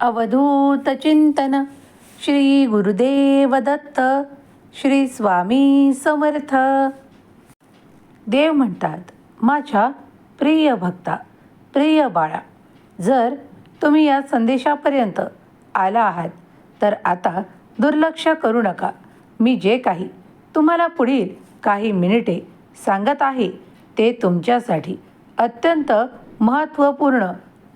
अवधूत चिंतन श्री गुरुदेव दत्त श्री स्वामी समर्थ। देव म्हणतात माझ्या प्रिय भक्ता प्रिय बाळा जर तुम्ही या संदेशापर्यंत आला आहात तर आता दुर्लक्ष करू नका. मी जे काही तुम्हाला पुढील काही मिनिटे सांगत आहे ते तुमच्यासाठी अत्यंत महत्त्वपूर्ण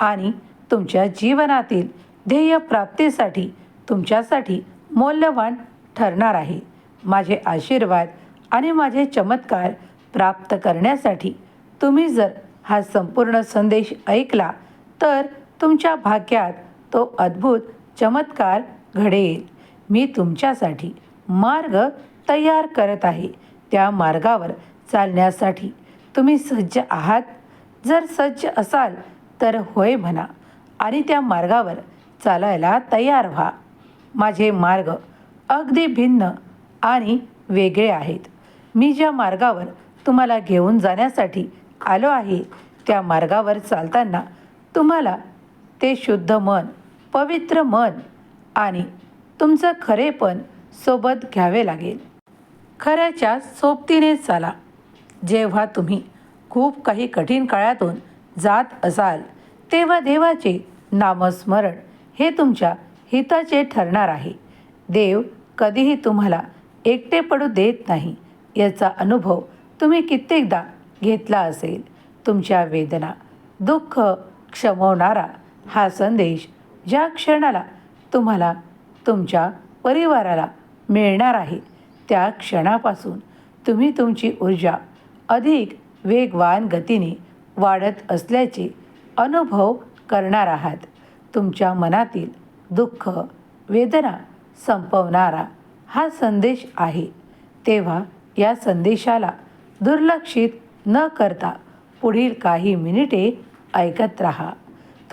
आणि तुमच्या जीवनातील ध्येय प्राप्तीसाठी तुमच्यासाठी मौल्यवान ठरणार आहे. माझे आशीर्वाद आणि माझे चमत्कार प्राप्त करण्यासाठी तुम्ही जर हा संपूर्ण संदेश ऐकला तर तुमच्या भाग्यात तो अद्भुत चमत्कार घडेल. मी तुमच्यासाठी मार्ग तयार करत आहे. त्या मार्गावर चालण्यासाठी तुम्ही सज्ज आहात. जर सज्ज असाल तर होय म्हणा. आणि त्या मार्गावर चालायला तयार व्हा. माझे मार्ग अगदी भिन्न आणि वेगळे आहेत. मी ज्या मार्गावर तुम्हाला घेऊन जाण्यासाठी आलो आहे त्या मार्गावर चालताना तुम्हाला ते शुद्ध मन पवित्र मन आणि तुमचं खरेपण सोबत घ्यावे लागेल. खऱ्याच्या सोबतीने चाला. जेव्हा तुम्ही खूप काही कठीण काळातून जात असाल तेव्हा देवाचे नामस्मरण हे तुमच्या हिताचे ठरणार आहे. देव कधीही तुम्हाला एकटे पडू देत नाही. याचा अनुभव तुम्ही कित्येकदा घेतला असेल. तुमच्या वेदना दुःख क्षमवणारा हा संदेश ज्या क्षणाला तुम्हाला तुमच्या परिवाराला मिळणार आहे त्या क्षणापासून तुम्ही तुमची ऊर्जा अधिक वेगवान गतीने वाढत असल्याचे अनुभव करणार आहात. तुमच्या मनातील दुःख वेदना संपवणारा हा संदेश आहे. तेव्हा या संदेशाला दुर्लक्षित न करता पुढील काही मिनिटे ऐकत राहा.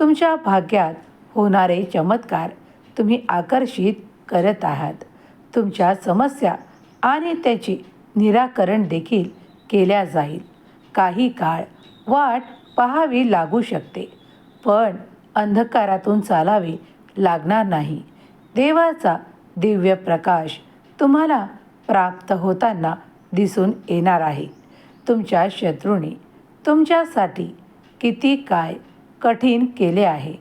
तुमच्या भाग्यात होणारे चमत्कार तुम्ही आकर्षित करत आहात. तुमच्या समस्या आणि त्याचे निराकरण देखील केल्या जाईल. काही काळ वाट पाहावी लागू शकते. पण अंधकारातून चालावे लागणार नाही. देवाचा दिव्य प्रकाश तुम्हाला प्राप्त होताना दिसून येणार आहे. तुमच्या शत्रूने तुमच्यासाठी किती काय कठीण केले आहे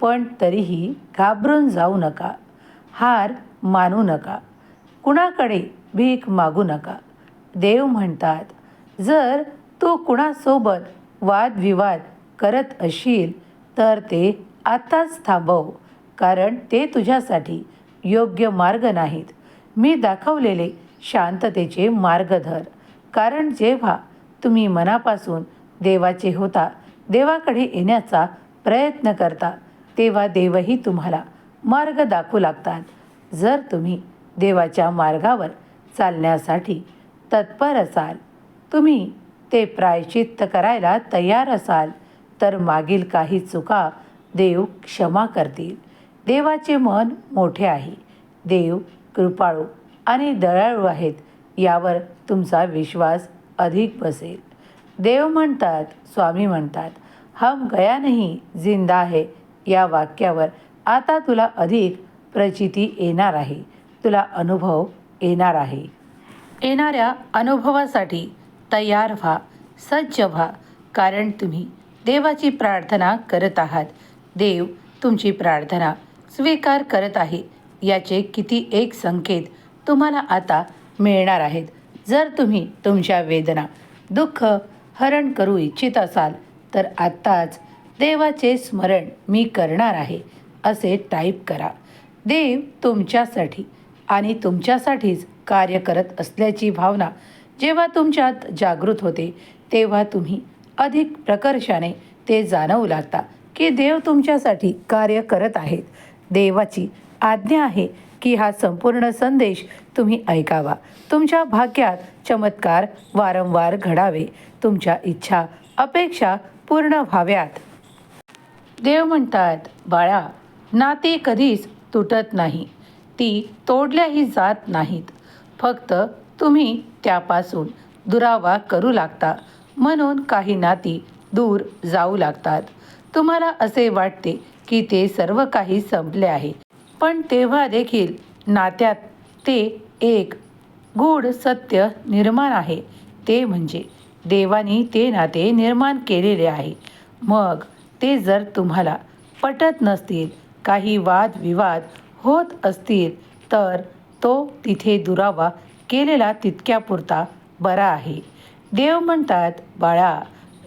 पण तरीही घाबरून जाऊ नका. हार मानू नका. कुणाकडे भीक मागू नका. देव म्हणतात जर तू कुणासोबत वादविवाद करत असशील तर ते आत्ताच थांबव कारण ते तुझ्यासाठी योग्य मार्ग नाहीत. मी दाखवलेले शांततेचे मार्ग धर कारण जेव्हा तुम्ही मनापासून देवाचे होता देवाकडे येण्याचा प्रयत्न करता तेव्हा देवही तुम्हाला मार्ग दाखवू लागतात. जर तुम्ही देवाच्या मार्गावर चालण्यासाठी तत्पर असाल तुम्ही ते प्रायचित्त करायला तयार असाल तर मागील काही चुका देव क्षमा करतील. देवाचे मन मोठे आहे. देव कृपाळू आणि दयाळू आहेत यावर तुमचा विश्वास अधिक बसेल. देव म्हणतात स्वामी म्हणतात हम गया नाही जिंदा आहे या वाक्यावर आता तुला अधिक प्रचिती येणार आहे. तुला अनुभव येणार आहे. येणाऱ्या अनुभवासाठी तयार व्हा सज्ज व्हा कारण तुम्ही देवाची प्रार्थना करत आहात. देव तुमची प्रार्थना स्वीकार करत आहे. याचे किती एक संकेत तुम्हाला आता मिळणार आहेत. जर तुम्ही तुमच्या वेदना दुःख हरण करू इच्छित असाल तर आत्ताच देवाचे स्मरण मी करणार आहे असे टाईप करा. देव तुमच्यासाठी आणि तुमच्यासाठीच कार्य करत असल्याची भावना जेव्हा तुमच्यात जागृत होते तेव्हा तुम्ही अधिक प्रकर्षाने ते जाणवू लागता की देव तुमच्यासाठी कार्य करत आहेत. देवाची आज्ञा आहे की हा संपूर्ण संदेश तुम्ही ऐकावा. तुमच्या भाग्यात चमत्कार वारंवार घडावे. तुमच्या इच्छा अपेक्षा पूर्ण व्हाव्यात. देव म्हणतात बाळा नाती कधीच तुटत नाही. ती तोडल्याही जात नाहीत. फक्त तुम्ही त्यापासून दुरावा करू लागता. म्हणून काही नाती दूर जाऊ लागतात. तुम्हाला असे वाटते की ते सर्व काही संपले आहे. पण तेव्हा देखील नात्यात ते एक गूढ सत्य निर्माण आहे. ते म्हणजे देवानी ते नाते निर्माण केलेले आहे. मग ते जर तुम्हाला पटत नसतील काही वादविवाद होत असतील तर तो तिथे दुरावा केलेला तितक्यापुरता बरा आहे. देव म्हणतात बाळा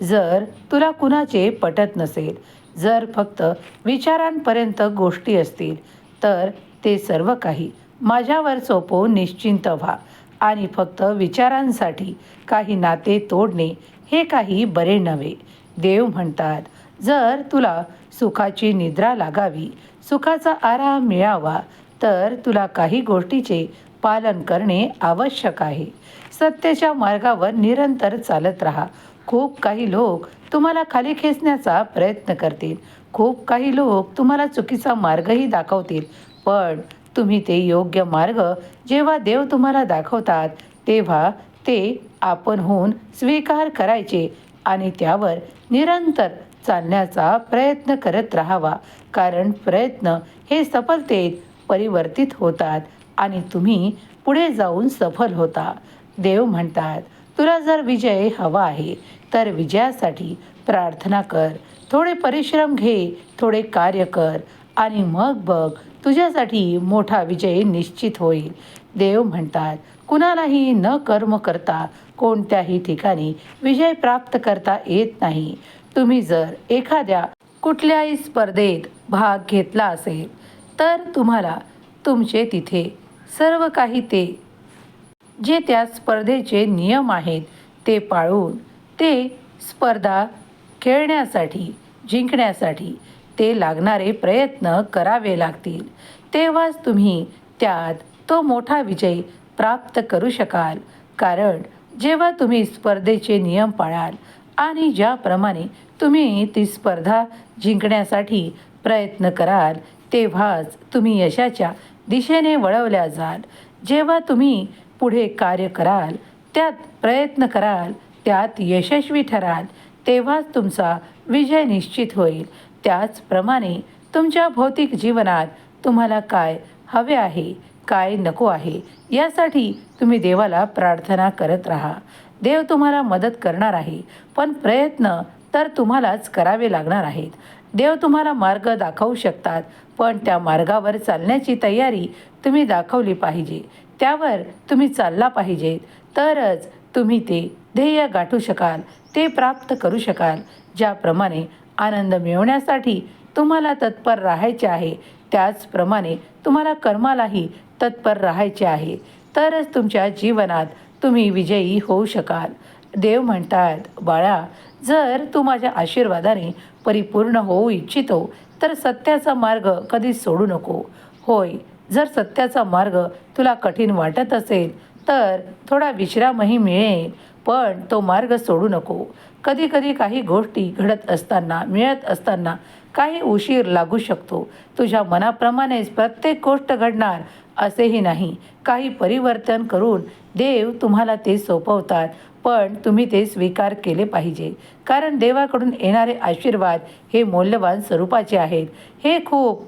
जर तुला कुणाचे पटत नसेल जर फक्त विचारांपर्यंत गोष्टी असतील तर ते सर्व काही माझ्यावर सोपवून निश्चिंत व्हा आणि फक्त विचारांसाठी काही नाते तोडणे हे काही बरे नव्हे. देव म्हणतात जर तुला सुखाची निद्रा लागावी सुखाचा आराम मिळावा तर तुला काही गोष्टीचे पालन करणे आवश्यक आहे. सत्याच्या मार्गावर निरंतर चालत राहा. खूप काही लोक तुम्हाला खाली खेचण्याचा प्रयत्न करतील. खूप काही लोक तुम्हाला चुकीचा मार्गही दाखवतील. पण तुम्ही ते योग्य मार्ग जेव्हा देव तुम्हाला दाखवतात तेव्हा ते आपण होऊन स्वीकार करायचे आणि त्यावर निरंतर चालण्याचा प्रयत्न करत राहावा. कारण प्रयत्न हे सफलतेत परिवर्तित होतात. आणि तुम्ही पुढे जाऊन सफल होता. देव म्हणतात तुला जर विजय हवा आहे तर विजयासाठी प्रार्थना कर. थोडे परिश्रम घे थोडे कार्य कर आणि मग बघ तुझ्यासाठी मोठा विजय निश्चित होईल. देव म्हणतात कुणालाही न कर्म करता कोणत्याही ठिकाणी विजय प्राप्त करता येत नाही. तुम्ही जर एखाद्या कुठल्याही स्पर्धेत भाग घेतला असेल तर तुम्हाला तुमचे तिथे सर्व काही ते. जे त्या स्पर्धेचे नियम आहेत ते पाळून ते स्पर्धा खेळण्यासाठी जिंकण्यासाठी ते लागणारे प्रयत्न करावे लागतील. तेव्हाच तुम्ही त्यात तो मोठा विजय प्राप्त करू शकाल. कारण जेव्हा तुम्ही स्पर्धेचे नियम पाळाल आणि ज्याप्रमाणे तुम्ही ती स्पर्धा जिंकण्यासाठी प्रयत्न कराल तेव्हाच तुम्ही यशाच्या दिशेने वळवल्या जाल. जेव्हा तुम्ही पुढे कार्य कराल त्यात प्रयत्न कराल त्यात यशस्वी ठराल तेव्हाच तुमचा विजय निश्चित होईल. त्याचप्रमाणे तुमच्या भौतिक जीवनात तुम्हाला काय हवे आहे काय नको आहे यासाठी तुम्ही देवाला प्रार्थना करत राहा. देव तुम्हाला मदत करणार आहे पण प्रयत्न तर तुम्हालाच करावे लागणार आहेत. देव तुम्हाला मार्ग दाखवू शकतात पण त्या मार्गावर चालण्याची तयारी तुम्ही दाखवली पाहिजे. त्यावर तुम्ही चालला पाहिजेत तरच तुम्ही ते ध्येय गाठू शकाल ते प्राप्त करू शकाल. ज्याप्रमाणे आनंद मिळवण्यासाठी तुम्हाला तत्पर राहायचे आहे त्याचप्रमाणे तुम्हाला कर्मालाही तत्पर राहायचे आहे. तरच तुमच्या जीवनात तुम्ही विजयी होऊ शकाल. देव म्हणतात बाळा जर तू माझ्या आशीर्वादाने परिपूर्ण होऊ इच्छितो तर सत्याचा मार्ग कधीच सोडू नको. होय जर सत्याचा मार्ग तुला कठीण वाटत असेल तर थोडा विश्रामही मिळेल पण तो मार्ग सोडू नको. कधी कधी काही गोष्टी घडत असताना मिळत असताना काही उशीर लागू शकतो. तुझ्या मनाप्रमाणेच प्रत्येक गोष्ट घडणार असेही नाही. काही परिवर्तन करून देव तुम्हाला ते सोपवतात. पण तुम्ही ते स्वीकार केले पाहिजे. कारण देवाकडून येणारे आशीर्वाद हे मौल्यवान स्वरूपाचे आहेत. हे खूप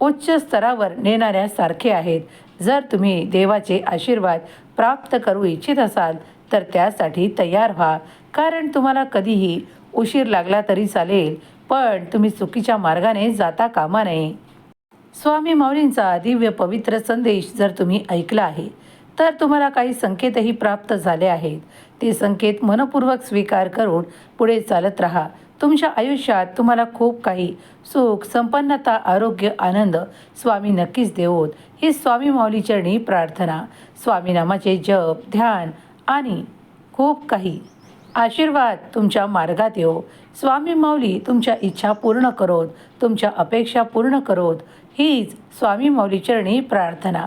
उच्च स्तरावर नेणाऱ्यासारखे आहेत. जर तुम्ही देवाचे आशीर्वाद प्राप्त करू इच्छित असाल तर त्यासाठी तयार व्हा. कारण तुम्हाला कधीही उशीर लागला तरी चालेल पण तुम्ही चुकीच्या मार्गाने जाता कामा नये. स्वामी माऊलींचा दिव्य पवित्र संदेश जर तुम्ही ऐकला आहे तर तुम्हाला काही संकेतही प्राप्त झाले आहेत. ते संकेत मनपूर्वक स्वीकार करून पुढे चालत राहा. तुमच्या आयुष्यात तुम्हाला खूप काही सुख संपन्नता आरोग्य आनंद स्वामी नक्कीच देवोत. ही स्वामी माऊली चरणी प्रार्थना स्वामीनामाचे जप ध्यान आणि खूप काही. आशीर्वाद तुमच्या मार्गात येऊ स्वामी माऊली तुमच्या इच्छा पूर्ण करोत तुमच्या अपेक्षा पूर्ण करोत. हीच स्वामी माऊली चरणी प्रार्थना.